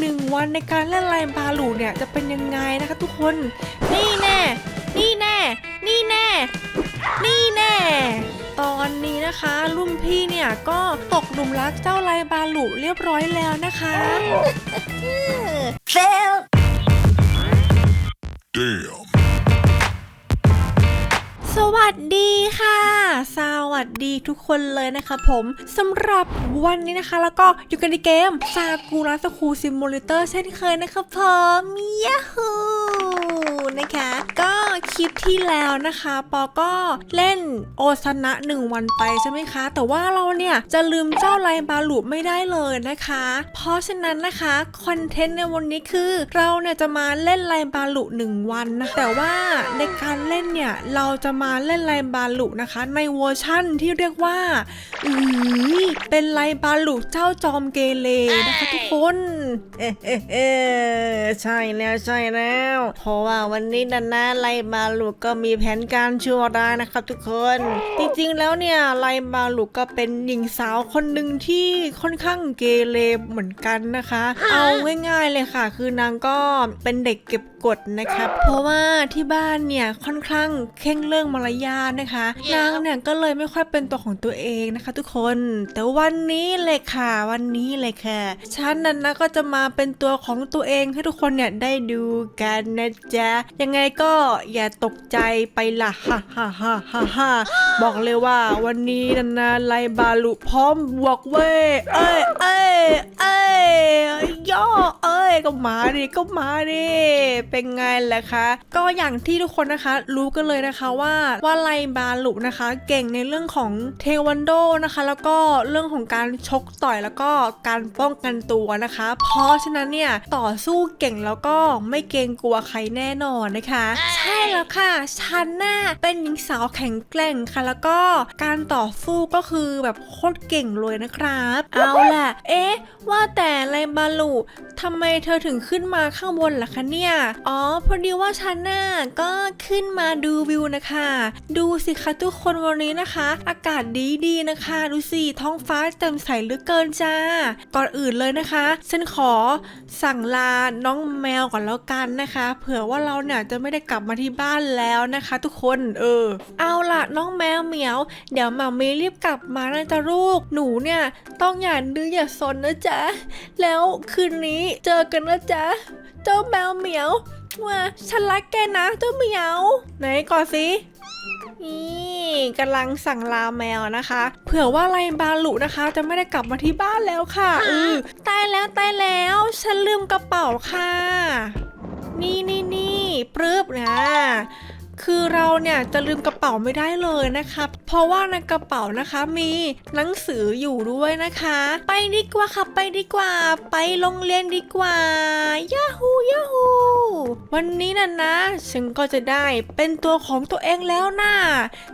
หนึ่งวันในการเล่นไลน์บาลูเนี่ยจะเป็นยังไงนะคะทุกคน นี่แน่ นี่แน่ นี่แน่ นี่แน่ ตอนนี้นะคะรุ่นพี่เนี่ยก็ตกหลุมรักเจ้าไลน์บาลูเรียบร้อยแล้วนะคะ Fail. Damn. สวัสดีค่ะ สวัสดีทุกคนเลยนะคะผมสำหรับวันนี้นะคะ แล้วก็อยู่กันในเกมซากุระสคูซิมูเลเตอร์เช่นเคยนะคะผมยาฮูนะคะก็ค ลิปที่แล้วนะคะ ปอก็เล่นโอซนะหนึ่งวันไปใช่ไหมคะ แต่ว่าเราเนี่ยจะลืมเจ้าไลน์บาลูไม่ได้เลยนะคะ เพราะฉะนั้นนะคะคอนเทนต์ในวันนี้คือเราเนี่ยจะมาเล่นไลน์บาลูหนึ่งวันนะแต่ว่าในการเล่นเนี่ยเราจะมาเล่นไลน์บาลูนะคะ ในเวอร์ชั่นที่เรียกว่าอือเป็นไลน์บาลูเจ้าจอมเกเรนะคะทุกคนเอ๊ะเอ๊ะเอ๊ะใช่แล้วใช่แล้วเพราะว่าวันนี้นันะไลมาลูกก็มีแผนการชั่วร้ายนะครับทุกคน จริงๆแล้วเนี่ยไลบาลูกก็เป็นหญิงสาวคนหนึ่งที่ค่อนข้างเกเรเหมือนกันนะคะ เอาง่ายๆเลยค่ะ คือนางก็เป็นเด็กเก็บกดนะครับเพราะว่าที่บ้านเนี่ยค่อนข้างเข่งเรื่องมารยาทนะคะนางเนี่ยก็เลยไม่ค่อยเป็นตัวของตัวเองนะคะ ทุกคน แต่วันนี้เลยค่ะวันนี้เลยค่ะฉันนั้นนะก็จะมาเป็นตัวของตัวเองให้ทุกคนเนี่ยได้ดูกันนะจ๊ะยังไงก็อย่าตกใจไปละฮ่าฮ่าฮ่าฮ่าฮ่าบอกเลยว่าวันนี้นันนะไลบาลุพร้อมบวกเว้ยเอ้ยเอ้ยเอ้ยย่อเอ้ย ก็มาดิก็มาดิเป็นไงล่ะคะ ก็อย่างที่ทุกคนนะคะ รู้กันเลยนะคะว่าว่าไลบาลุนะคะ เก่งในเรื่องของเทควันโดนะคะ แล้วก็เรื่องของการชกต่อยแล้วก็การป้องกันตัวนะคะ เพราะฉะนั้นเนี่ยต่อสู้เก่งแล้วก็ไม่เกรงกลัวใครแน่นอนนะคะ ใช่แล้วค่ะฉันน่ะเป็นหญิงสาวแข็งแกร่งค่ะ แล้วก็การต่อสู้ก็คือแบบโคตรเก่งเลยนะครับ เอาล่ะ เอ๊ะ ว่าแต่ไลบาลูทำไมเธอถึงขึ้นมาข้างบนล่ะคะเนี่ย อ๋อพอดีว่าฉันน่ะก็ขึ้นมาดูวิวนะคะ ดูสิคะทุกคนวันนี้นะคะ อากาศดีดีนะคะ ดูสิท้องฟ้าแจ่มใสเหลือเกินจ้า ก่อนอื่นเลยนะคะฉันขอสั่งลาน้องแมวก่อนแล้วกันนะคะ เผื่อว่าเราเนี่ยจะไม่ได้กลับมาที่บ้านแล้วนะคะ ทุกคนเออ เอาล่ะน้องแมวเหมียว เดี๋ยวมามีรีบกลับมานะจ๊ะลูกหนูเนี่ยต้องอย่าดื้ออย่าซนนะจ๊ะแล้วคืนนี้เจอกันนะจ๊ะ เจ้าแมวเหมียวว่าฉันรักแกนะเจ้าเหมียว ไหนก่อนสินี่กำลังสั่งลาแมวนะคะ เผื่อว่าไลบาลุนะคะ จะไม่ได้กลับมาที่บ้านแล้วค่ะเออตายแล้วตายแล้ว ฉันลืมกระเป๋าค่ะ นี่นี่นี่ปรึบนะ คือเราเนี่ยจะลืมกระเป๋าไม่ได้เลยนะคะ เพราะว่าในกระเป๋านะคะมีหนังสืออยู่ด้วยนะคะ ไปดีกว่าค่ะไปดีกว่า ไปโรงเรียนดีกว่ายาฮูยาฮูวันนี้น่ะนะ ฉันก็จะได้เป็นตัวของตัวเองแล้วนะ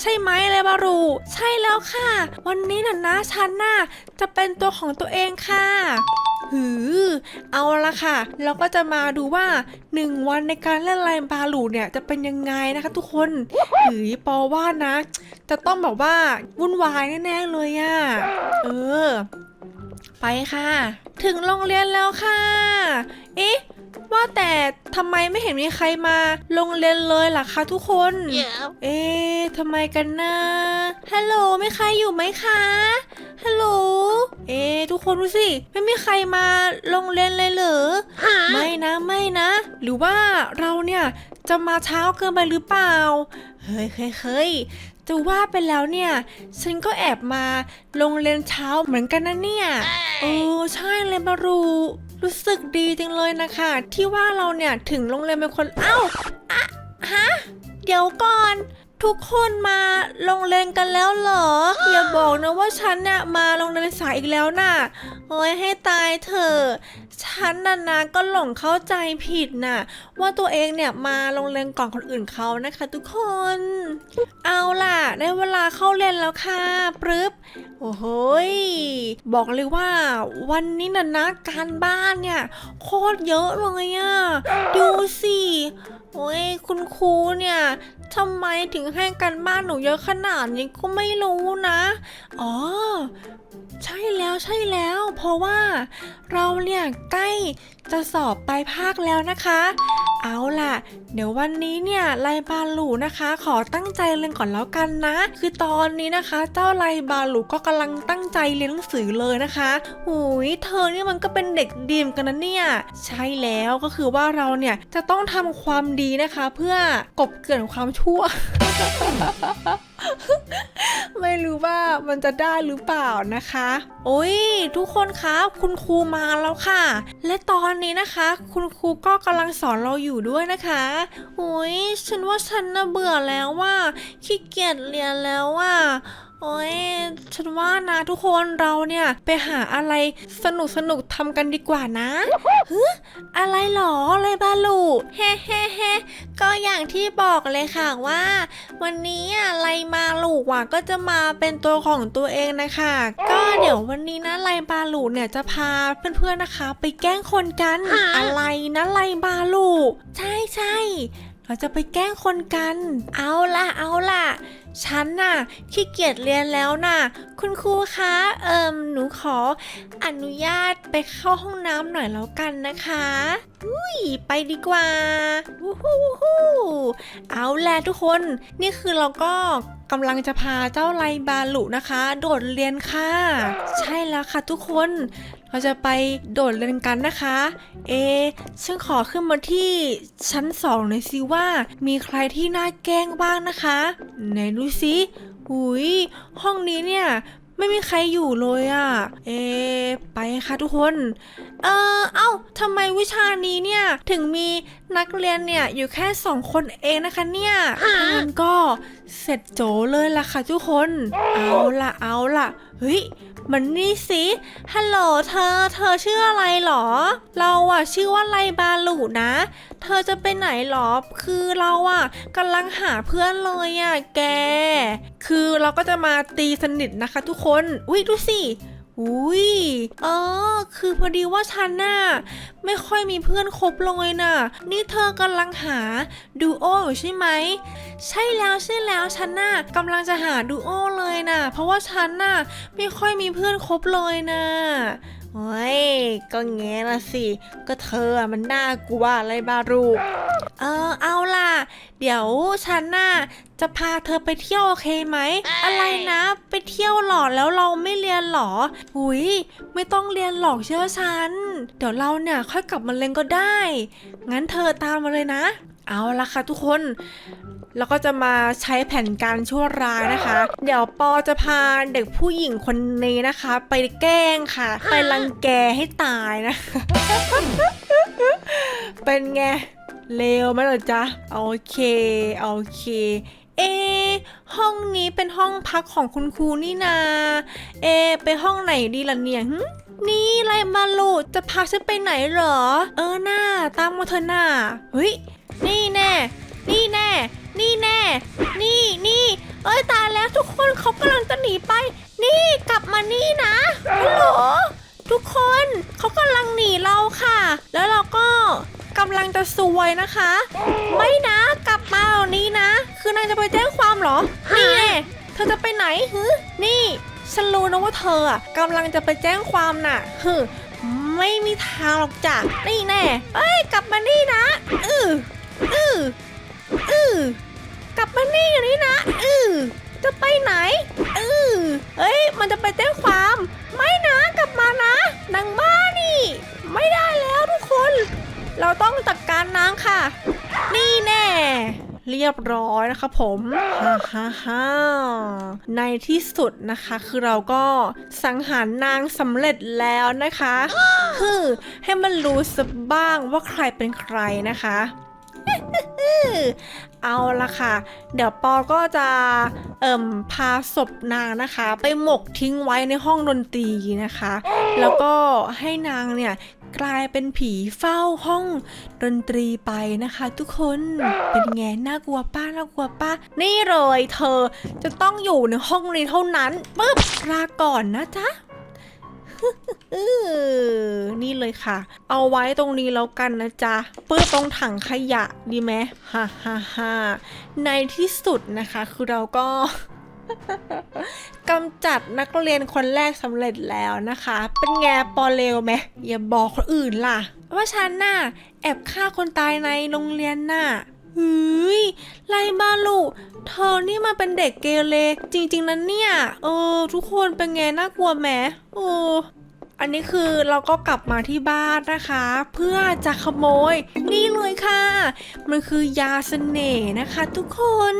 ใช่ไหมเลยบารูใช่แล้วค่ะ วันนี้น่ะนะฉันน่ะจะเป็นตัวของตัวเองค่ะ หือ เอาละค่ะ เราก็จะมาดูว่า 1 วันในการเล่นไลน์บาลูเนี่ยจะเป็นยังไงนะคะทุกคนหือปอว่านะ จะต้องแบบว่าวุ่นวายแน่ๆเลยอะเออ ไปค่ะ ถึงโรงเรียนแล้วค่ะ เอ๊ะว่าแต่ทำไมไม่เห็นมีใครมาโรงเรียนเลยล่ะคะทุกคน Yeah. เอ๊ะทำไมกันนะฮัลโหลไม่ใครอยู่ไหมคะฮัลโหล เอ๊ะทุกคนดูสิ ไม่มีใครมาโรงเรียนเลยเหรอ ไม่นะไม่นะ หรือว่าเราเนี่ยจะมาเช้าเกินไปหรือเปล่า เฮ้ยเฮ้ยเฮ้ยจะว่าไปแล้วเนี่ย ฉันก็แอบมาโรงเรียนเช้าเหมือนกันนะเนี่ยเออใช่เลยมารูรู้สึกดีจังเลยนะคะ ที่ว่าเราเนี่ยถึงโรงเรียนเป็นคน เอ้าอะฮะ เดี๋ยวก่อน ทุกคนมาโรงเรียนกันแล้วเหรอ อย่าบอกนะว่าฉันเนี่ยมาโรงเรียนสายอีกแล้วน่ะโอ้ยให้ตายเถอะฉันน่ะนะก็หลงเข้าใจผิดน่ะ ว่าตัวเองเนี่ยมาโรงเรียนก่อนคนอื่นเขานะคะ ทุกคน เอาล่ะ ได้เวลาเข้าเรียนแล้วค่ะปรึบโอ้โหยบอกเลยว่า วันนี้น่ะนะการบ้านเนี่ยโคตรเยอะเลยอะดูสิโอ้ยคุณครูเนี่ย ทำไมถึงให้กันบ้านหนูเยอะขนาดนี้ก็ไม่รู้นะ อ๋อ ใช่แล้วใช่แล้ว เพราะว่าเราเนี่ยใกล้จะสอบปลายภาคแล้วนะคะ เอาล่ะ เดี๋ยววันนี้เนี่ยไลบาลูนะคะ ขอตั้งใจเรียนก่อนแล้วกันนะ คือตอนนี้นะคะ เจ้าไลบาลูก็กำลังตั้งใจเรียนหนังสือเลยนะคะหูยเธอเนี่ยมันก็เป็นเด็กดีมกันนะเนี่ย ใช่แล้วก็คือว่าเราเนี่ยจะต้องทำความดีนะคะ เพื่อกบเกลื่อนความทั่ว ไม่รู้ว่ามันจะได้หรือเปล่านะคะ โอ้ยทุกคนคะคุณครูมาแล้วค่ะ และตอนนี้นะคะ คุณครูก็กำลังสอนเราอยู่ด้วยนะคะโอ้ยฉันว่าฉันน่ะเบื่อแล้วว่าขี้เกียจเรียนแล้วว่า โอ้ยฉันว่านะทุกคนเราเนี่ยไปหาอะไรสนุกสนุกๆทำกันดีกว่านะฮึอะไรหรออะไรบาลูเฮ้เฮ้เฮ้ก็อย่างที่บอกเลยค่ะว่า วันนี้อะไลมาลูกว่ะก็จะมาเป็นตัวของตัวเองนะคะ ก็เดี๋ยววันนี้นะไลบาลูเนี่ยจะพาเพื่อนๆนะคะ ไปแกล้งคนกัน อะไรนะไลบาลู ใช่ใช่ เราจะไปแกล้งคนกัน เอาล่ะ เอาล่ะ ฉันน่ะขี้เกียจเรียนแล้วน่ะ คุณครูคะ เอิมหนูขออนุญาตไปเข้าห้องน้ำหน่อยแล้วกันนะคะอุ้ยไปดีกว่าวู้ฮู้วู้ฮู้เอาแหละทุกคน นี่คือเราก็กำลังจะพาเจ้าไลบาลุนะคะ โดดเรียนค่ะ ใช่แล้วค่ะทุกคน เราจะไปโดดเรียนกันนะคะ เอะฉันขอขึ้นมาที่ชั้นสองหน่อยสิว่า มีใครที่น่าแกล้งบ้างนะคะ ไหนดูสิหุยห้องนี้เนี่ยไม่มีใครอยู่เลยอะ่ะ เอะไปค่ะทุกคน เออเอ้าทำไมวิชานี้เนี่ยถึงมีนักเรียนเนี่ยอยู่แค่สองคนเองนะคะเนี่ยถ้างั้นก็เสร็จโจเลยล่ะค่ะทุกคน เอาล่ะเอาล่ะเฮ้ย มันนี่สิฮัลโหลเธอ เธอชื่ออะไรหรอ เราอะชื่อว่าไลบาลูนะ เธอจะไปไหนหรอ คือเราอะกำลังหาเพื่อนเลยอะแก คือเราก็จะมาตีสนิทนะคะทุกคน อุ้ยดูสิ อุ้ยเออ คือพอดีว่าฉันน่ะไม่ค่อยมีเพื่อนคบเลยน่ะ นี่เธอกำลังหาดูโออยู่ใช่ไหม ใช่แล้วใช่แล้วฉันน่ะกำลังจะหาดูโอเลยน่ะ เพราะว่าฉันน่ะไม่ค่อยมีเพื่อนคบเลยน่ะโอ้ย ก็แง่ละสิ ก็เธอมันน่ากลัวอะไรบารูเออ เดี๋ยวฉันน่ะจะพาเธอไปเที่ยวโอเคไหม อะไรนะ ไปเที่ยวหรอแล้วเราไม่เรียนหรอหุยไม่ต้องเรียนหรอกเชื่อฉัน เดี๋ยวเราเนี่ยค่อยกลับมาเรียนก็ได้ งั้นเธอตามมาเลยนะ เอาละค่ะทุกคนแล้วก็จะมาใช้แผนการชั่วร้ายนะคะ เดี๋ยวปอจะพาเด็กผู้หญิงคนนี้นะคะ ไปแกล้งค่ะ ไปรังแกให้ตายนะ เป็นไง เลวไหมล่ะจ๊ะโอเคโอเคเอ ห้องนี้เป็นห้องพักของคุณครูนี่นา เอ ไปห้องไหนดีล่ะเนี่ยนี่ไรมาลูจะพาฉันไปไหนเหรอ เออหน้าตามมาเธอหน้าเฮ้ย นี่แน่ นี่แน่ นี่แน่ นี่นี่ เอ้ยตายแล้วทุกคนเขากำลังจะหนีไป นี่กลับมานี่นะฮัลโหลทุกคนเขากำลังหนีเราค่ะ แล้วเราก็ กำลังจะซวยนะคะ ไม่นะกลับมาเหล่านี้นะ คือนายจะไปแจ้งความเหรอ นี่แน่เธอจะไปไหนฮึนี่ ฉันรู้นะว่าเธออะกำลังจะไปแจ้งความน่ะฮึไม่มีทางหรอกจ้ะนี่แน่เอ้ยกลับมานี่นะอืออืออือกลับมานี่อยู่นี่นะอือจะไปไหนอือเอ้ยมันจะไปแจ้งความ ไม่นะกลับมานะนางบ้านี่ ไม่ได้แล้วทุกคน เราต้องจัดการนางค่ะ นี่แน่ เรียบร้อยนะคะผมฮ่าฮ่าฮ่าในที่สุดนะคะ คือเราก็สังหารนางสำเร็จแล้วนะคะคือให้มันรู้สักบ้างว่าใครเป็นใครนะคะเอาละค่ะ เดี๋ยวปอก็จะเอิ่มพาศพนางนะคะ ไปหมกทิ้งไว้ในห้องดนตรีนะคะ แล้วก็ให้นางเนี่ย กลายเป็นผีเฝ้าห้องดนตรีไปนะคะ ทุกคนเป็นไงน่ากลัวป้าน่ากลัวป้า นี่เลยเธอจะต้องอยู่ในห้องนี้เท่านั้นปึ๊บลาก่อนนะจ๊ะเออนี่เลยค่ะ เอาไว้ตรงนี้แล้วกันนะจ๊ะเปื้อตรงถังขยะดีไหมฮ่าฮ่าฮ่าในที่สุดนะคะ คือเราก็ กำจัดนักเรียนคนแรกสำเร็จแล้วนะคะ เป็นไงปอเลวไหมอย่าบอกคนอื่นล่ะ ว่าฉันน่ะแอบฆ่าคนตายในโรงเรียนน่ะเฮ้ยไลมาลูเธอนี่มาเป็นเด็กเกเรจริง ๆนะเนี่ย เออ ทุกคนเป็นไงน่ากลัวแหมโอ อันนี้คือเราก็กลับมาที่บ้านนะคะ เพื่อจะขโมย นี่เลยค่ะ มันคือยาเสน่ห์นะคะทุกคน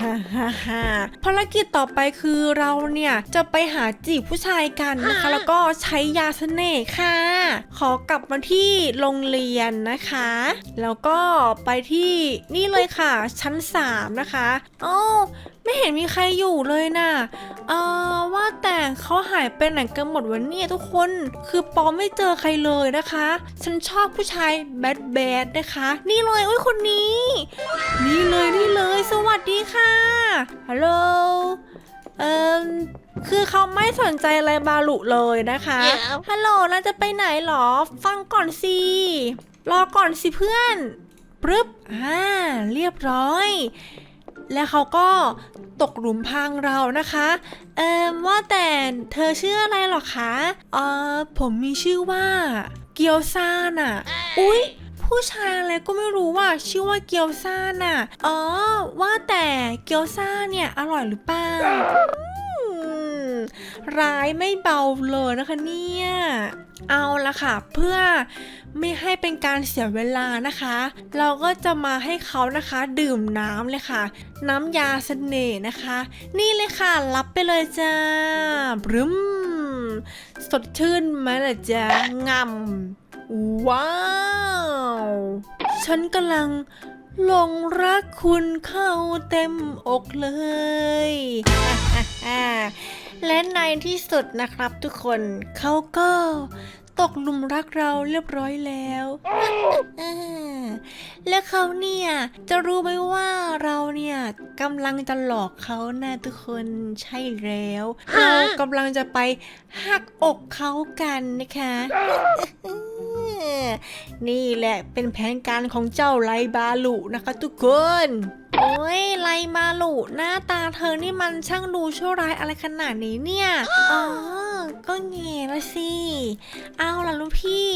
ฮ่าฮ่าฮ่าภารกิจต่อไปคือเราเนี่ยจะไปหาจีบผู้ชายกันนะคะ แล้วก็ใช้ยาเสน่ห์ค่ะ ขอกลับมาที่โรงเรียนนะคะ แล้วก็ไปที่นี่เลยค่ะ ชั้น 3 นะคะอ้าวไม่เห็นมีใครอยู่เลยน่ะเออว่าแต่เขาหายไปไหนกันหมดวันนี้ทุกคน คือปอไม่เจอใครเลยนะคะ ฉันชอบผู้ชายแบดแบดนะคะ นี่เลยอุ้ยคนนี้ นี่เลยนี่เลย สวัสดีค่ะฮัลโหลเอ่มคือเขาไม่สนใจอะไรบาลุเลยนะคะ ฮัลโหลเราจะไปไหนหรอ ฟังก่อนสิ รอก่อนสิเพื่อนปรึบอ่า เรียบร้อย แล้วเขาก็ตกหลุมพรางเรานะคะ เอ่มว่าแต่เธอชื่ออะไรหรอคะ เอ่อผมมีชื่อว่า เกียวซาน่ะ อุ๊ย ผู้ชายอะไรก็ไม่รู้ว่าชื่อว่าเกียวซ่าน่ะ อ๋อ ว่าแต่เกียวซ่าเนี่ยอร่อยหรือเปล่าอืม ร้ายไม่เบาเลยนะคะเนี่ย เอาละค่ะ เพื่อไม่ให้เป็นการเสียเวลานะคะ เราก็จะมาให้เขานะคะ ดื่มน้ำเลยค่ะ น้ำยาเสน่ห์นะคะ นี่เลยค่ะ รับไปเลยจ้าบรึมสดชื่นไหมล่ะจ๊ะงำว้าว ฉันกำลัง หลงรักคุณเข้าเต็มอกเลย และในที่สุดนะครับทุกคนเขาก็ตกหลุมรักเราเรียบร้อยแล้วและเขาเนี่ยจะรู้ไหมว่าเราเนี่ยกำลังจะหลอกเขานะทุกคนใช่แล้วเรากำลังจะไปหักอกเขากันนะคะ นี่แหละเป็นแผนการของเจ้าไลบาลุนะคะทุกคน โอ้ยไลมาลุหน้าตาเธอนี่มันช่างดูชั่วร้ายอะไรขนาดนี้เนี่ย อ๋อ ก็แง่ละสิ เอาล่ะลูกพี่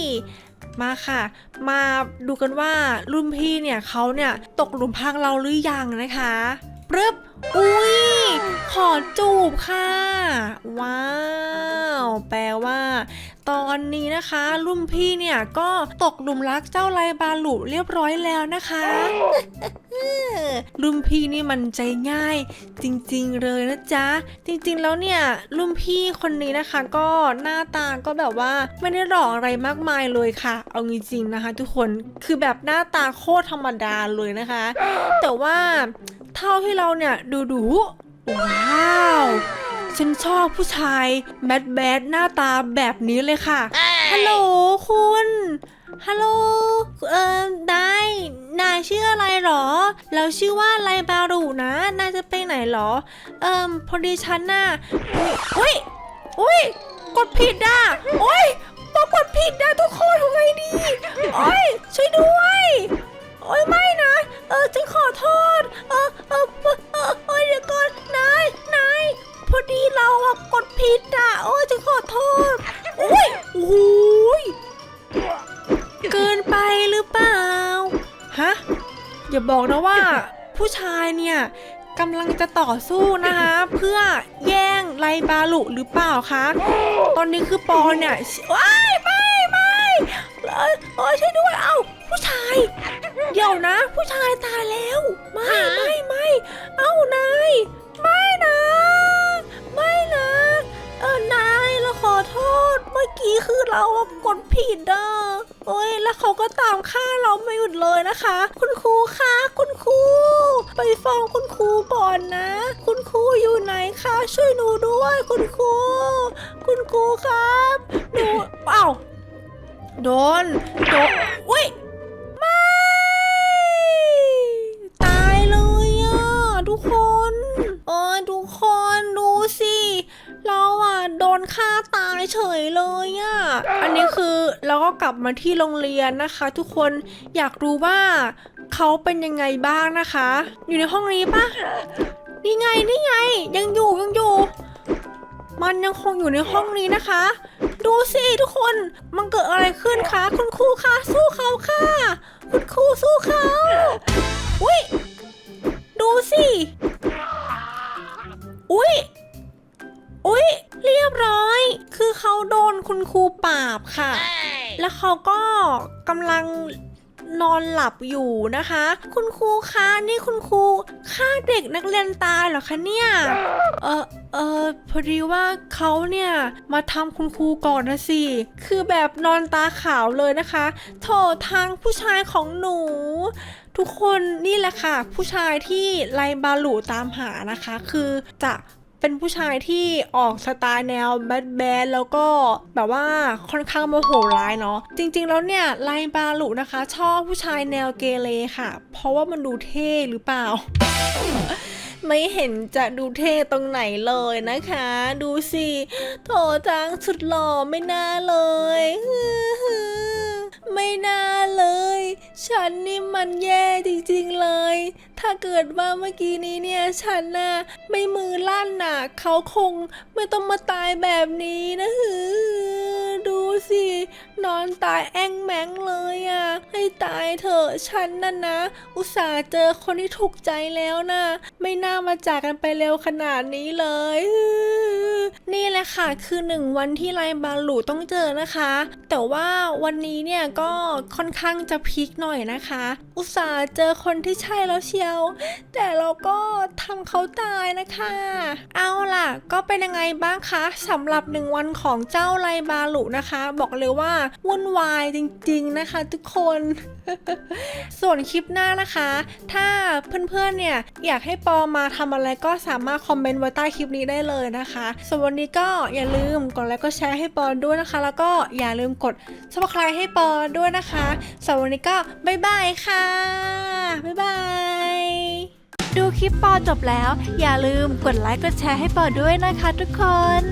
มาค่ะ มาดูกันว่ารุ่นพี่เนี่ยเขาเนี่ยตกหลุมพรางเราหรือยังนะคะปรึบอุ้ยขอจูบค่ะ ว้าว แปลว่า ตอนนี้นะคะ รุ่นพี่เนี่ยก็ตกหลุมรักเจ้าไลบาลุเรียบร้อยแล้วนะคะรุ่นพี่นี่มันใจง่าย จริงๆเลยนะจ๊ะ จริงๆแล้วเนี่ยรุ่นพี่คนนี้นะคะก็หน้าตาก็แบบว่าไม่ได้หล่ออะไรมากมายเลยค่ะ เอาจริงๆนะคะ ทุกคนคือแบบหน้าตาโคตรธรรมดาเลยนะคะ แต่ว่าเท่าที่เราเนี่ยดูดูว้าว ฉันชอบผู้ชายแบดแบดหน้าตาแบบนี้เลยค่ะ ฮัลโหลคุณ ฮัลโหล เอ่อได้นายชื่ออะไรหรอ เราชื่อว่าไลบารุนะ นายจะไปไหนหรอ เอ่มพอดีฉันน่ะอุ้ยอุ้ย กดผิดอะโอ้ยปอกดผิดนะทุกค ผู้ชายเนี่ยกำลังจะต่อสู้นะคะ เพื่อแย่งไลบาลุหรือเปล่าคะ ตอนนี้คือปอนเนี่ยว้า เฉยเลยอะ่ะ อันนี้คือเราก็กลับมาที่โรงเรียนนะคะ ทุกคนอยากรู้ว่าเขาเป็นยังไงบ้างนะคะ อยู่ในห้องนี้ปะนี่ไงนี่ไง ยังอยู่ยังอยู่ มันยังคงอยู่ในห้องนี้นะคะ ดูสิทุกคนมันเกิดอะไรขึ้นคะคุณครูคะสู้เขาค่ะ คุณครูสู้เขาอุ้ยดูสิ คุณครูปราบค่ะ แล้วเขาก็กำลังนอนหลับอยู่นะคะ คุณครูคะนี่คุณครูฆ่าเด็กนักเรียนตายเหรอคะเนี่ย เออเออพอดีว่าเขาเนี่ยมาทำคุณครูก่อนนะสิ คือแบบนอนตาขาวเลยนะคะโถทางผู้ชายของหนู ทุกคนนี่แหละค่ะ ผู้ชายที่ไลบาลูตามหานะคะ คือจะ เป็นผู้ชายที่ออกสไตล์แนวแบดแบดแล้วก็แบบว่าค่อนข้างโมโหร้ายเนาะจริง ๆ แล้วเนี่ยไลบาลูนะคะ ชอบผู้ชายแนวเกเรค่ะ เพราะว่ามันดูเท่หรือเปล่าไม่เห็นจะดูเท่ตรงไหนเลยนะคะ ดูสิโถจังสุดหล่อไม่น่าเลย ไม่น่าเลย ฉันนี่มันแย่จริงๆเลย ถ้าเกิดว่าเมื่อกี้นี้เนี่ย ฉันน่ะไม่มือลั่นน่ะเขาคงไม่ต้องมาตายแบบนี้นะฮ นอนตายแองแมงเลยอะ ให้ตายเถอะฉันนั่นนะ อุตส่าห์เจอคนที่ถูกใจแล้วนะไม่น่ามาจากกันไปเร็วขนาดนี้เลย นี่แหละค่ะคือหนึ่งวันที่ไลบาลูต้องเจอนะคะ แต่ว่าวันนี้เนี่ยก็ค่อนข้างจะพีคหน่อยนะคะ อุตส่าห์เจอคนที่ใช่แล้วเชียว แต่เราก็ทำเขาตายนะคะ เอาล่ะ ก็เป็นยังไงบ้างคะสำหรับหนึ่งวันของเจ้าไลบาลูนะคะ บอกเลยว่าวุ่นวายจริงๆนะคะ ทุกคน ส่วนคลิปหน้านะคะ ถ้าเพื่อนๆเนี่ยอยากให้ปอมาทำอะไรก็สามารถคอมเมนต์ไว้ใต้คลิปนี้ได้เลยนะคะส่วนวันนี้ก็อย่าลืมกดไลค์ก็แชร์ให้ปอด้วยนะคะ แล้วก็อย่าลืมกด subscribe ให้ปอด้วยนะคะส่วนวันนี้ก็บ๊ายบายค่ะบ๊ายบายดูคลิปปอจบแล้ว อย่าลืมกดไลค์กดแชร์ให้ปอด้วยนะคะทุกคน